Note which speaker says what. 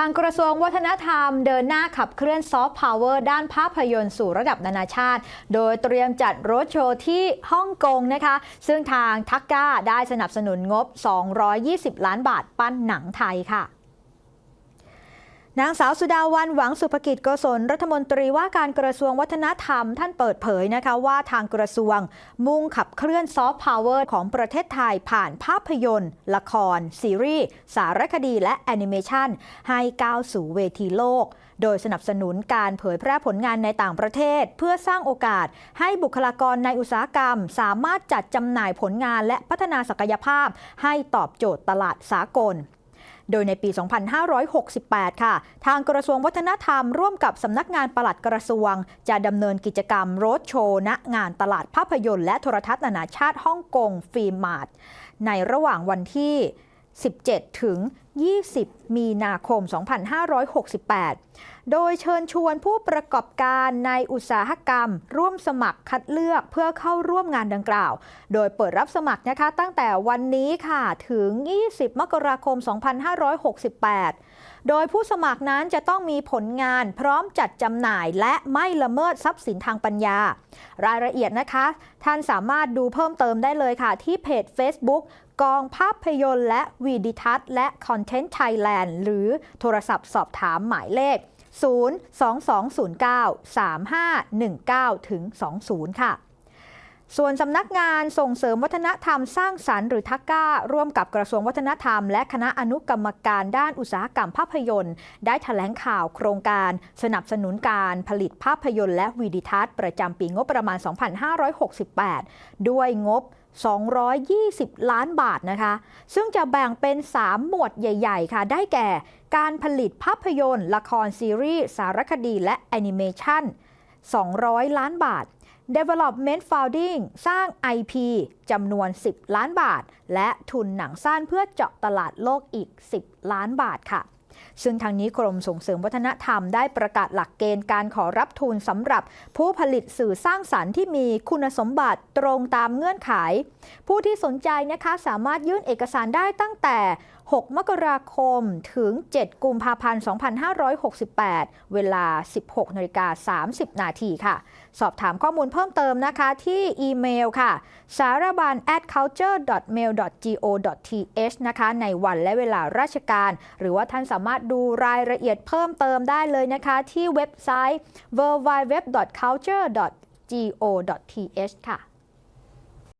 Speaker 1: ทางกระทรวงวัฒนธรรมเดินหน้าขับเคลื่อนซอฟต์พาวเวอร์ด้านภาพยนตร์สู่ระดับนานาชาติ โดยเตรียมจัดโรดโชว์ที่ฮ่องกงนะคะ ซึ่งทางทักก้าได้สนับสนุนงบ 220 ล้านบาทปั้นหนังไทยค่ะ นางสาวสุดาวันหวังสุภกิจโกศลรัฐมนตรีว่าการกระทรวงวัฒนธรรมท่านเปิดเผยนะคะว่าทางกระทรวง มุ่งขับเคลื่อนซอฟต์พาวเวอร์ของประเทศไทยผ่านภาพยนตร์ ละคร ซีรีส์ สารคดีและแอนิเมชันให้ก้าวสู่เวทีโลก โดยสนับสนุนการเผยแพร่ผลงานในต่างประเทศ เพื่อสร้างโอกาส ให้บุคลากรในอุตสาหกรรม สามารถจัดจำหน่ายผลงานและพัฒนาศักยภาพ ให้ตอบโจทย์ตลาดสากล โดยในปี 2568 ค่ะ ทางกระทรวงวัฒนธรรมร่วมกับสำนักงานปลัดกระทรวง จะดำเนินกิจกรรมโรดโชว์ณงานตลาดภาพยนตร์และโทรทัศน์นานาชาติฮ่องกงฟิล์มมาร์ทในระหว่างวันที่ 17 ถึง 20 มีนาคม 2568 โดยเชิญชวนผู้ประกอบการในอุตสาหกรรม ร่วมสมัครคัดเลือกเพื่อเข้าร่วมงานดังกล่าว โดยเปิดรับสมัครนะคะตั้งแต่วันนี้ค่ะถึง 20 มกราคม 2568 โดยผู้สมัครนั้นจะต้องมีผลงานพร้อมจัดจำหน่ายและไม่ละเมิดทรัพย์สินทางปัญญา รายละเอียดนะคะ ท่านสามารถดูเพิ่มเติมได้เลยค่ะที่เพจ Facebook กองภาพยนตร์และวีดิทัศน์และคอนเทนต์ไทยแลนด์หรือโทรศัพท์สอบถามหมายเลข 022093519ถึง20 ค่ะ ส่วนสำนักงานส่งเสริมวัฒนธรรมสร้างสรรค์หรือทักก้า ร่วมกับกระทรวงวัฒนธรรม และคณะอนุกรรมการด้านอุตสาหกรรมภาพยนตร์ ได้แถลงข่าวโครงการ สนับสนุนการผลิตภาพยนตร์และวีดิทัศน์ประจำปีงบประมาณ 2568 ด้วยงบ 220 ล้านบาทนะคะ ซึ่งจะแบ่งเป็น 3 หมวดใหญ่ ๆ ค่ะ ได้แก่ การผลิตภาพยนตร์ ละครซีรีส์ สารคดี และแอนิเมชัน200 ล้านบาท Development Founding สร้าง IP จำนวน 10 ล้านบาท และทุนหนังสั้นเพื่อเจาะตลาดโลกอีก 10 ล้านบาทค่ะ ซึ่งทางนี้กรมส่งเสริมวัฒนธรรมได้ประกาศหลักเกณฑ์การขอรับทุนสำหรับผู้ผลิตสื่อสร้างสรรค์ที่มีคุณสมบัติตรงตามเงื่อนไข ผู้ที่สนใจนะคะสามารถยื่นเอกสารได้ตั้งแต่ 6 มกราคมถึง 7 กุมภาพันธ์ 2568 เวลา 16นาฬิกา30 นาทีค่ะ สอบถามข้อมูลเพิ่มเติมนะคะที่อีเมลค่ะสารบัญ at culture mail go th นะคะในวันและเวลาราชการ หรือว่าท่านสามารถดูรายละเอียดเพิ่มเติมได้เลยนะคะ ที่เว็บไซต์ www culture go th ค่ะ